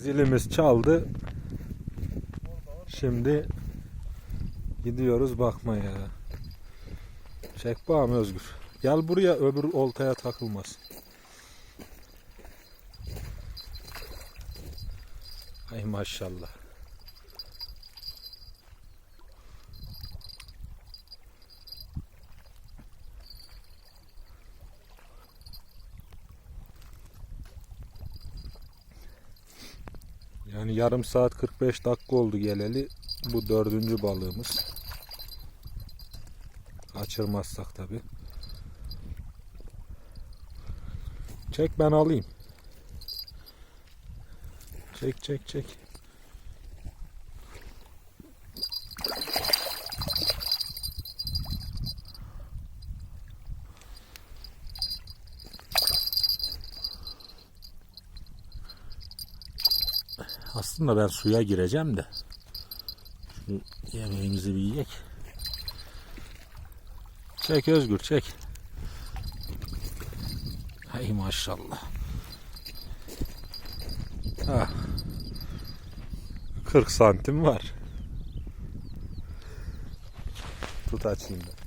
Zilimiz çaldı. Şimdi gidiyoruz bakmaya. Çek bağım Özgür. Gel buraya öbür oltaya takılmasın. Ay maşallah. Yani yarım saat 45 dakika oldu geleli. Bu dördüncü balığımız. Kaçırmazsak tabi. Çek ben alayım. Çek çek çek. Aslında ben suya gireceğim de. Şimdi yemeğimizi bir yiyek. Çek Özgür çek. Hay maşallah. Ah. 40 santim var. Tut açayım ben.